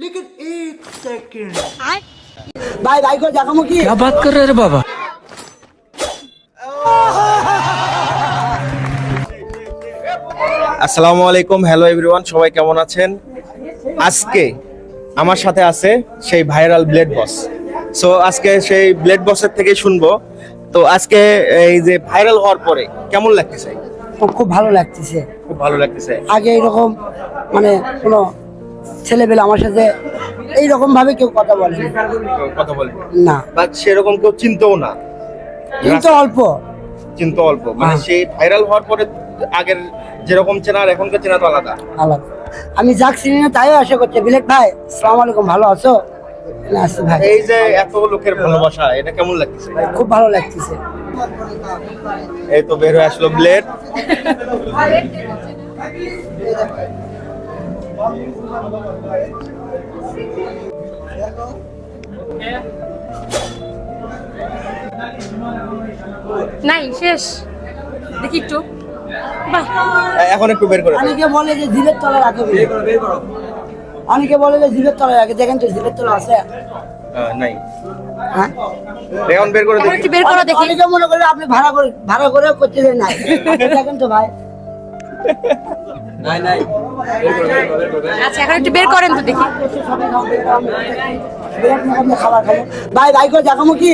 लेकिन एक सेकंड ভাই ভাই করে দেখামো কি क्या बात कर रहे रे बाबा আসসালামু আলাইকুম হ্যালো এভরিওয়ান সবাই কেমন আছেন আজকে আমার সাথে আছে সেই ভাইরাল ব্লেড বস সো আজকে সেই ব্লেড বসের থেকে শুনবো তো আজকে এই যে ভাইরাল হওয়ার পরে কেমন লাগতেছে খুব খুব ভালো লাগতেছে খুব ভালো লাগতেছে আগে এরকম মানে কোনো ছেলেবেলে আমার সাথে এইরকম ভাবে কেউ কথা বলে কথা বলে। না। বা সেরকম কেউ চিনতেও না। কিন্তু অল্প। চিনতে অল্প। মানে হ্যাঁ। সেই ভাইরাল হওয়ার পরে আগের যেরকম চেনা আর এখনকার চেনা তো আলাদা। আলাদা। আমি যাক চিনি না তাই আশা করছি। বিলেট ভাই সালাম আলাইকুম। ভালো আছো? ভাই? এই যে এত লোকের ভালোবাসা এটা কেমন লাগতেছে? খুব ভালো লাগতেছে। এই তো বের হয়ে আসলো ব্লেড নাই শেষ। দেখি একটু। এখন একটু বের করে অনেকে বলে যে জিভের তলা রাখে বলে। অনেকে বলে যে জিভের তলা রাখে। দেখেন তো জিভের তলা আছে। নাই। হ্যাঁ? এখন বের করে দেখি। একটু বের করো দেখি। অনেকে মনে করে আপনি ভাড়া করে ভাড়া করে করতে দেন নাই দেখেন তো ভাই। আচ্ছা এখন একটু বের করেন তো দেখি। ভাই ভাই করে জাগামো কি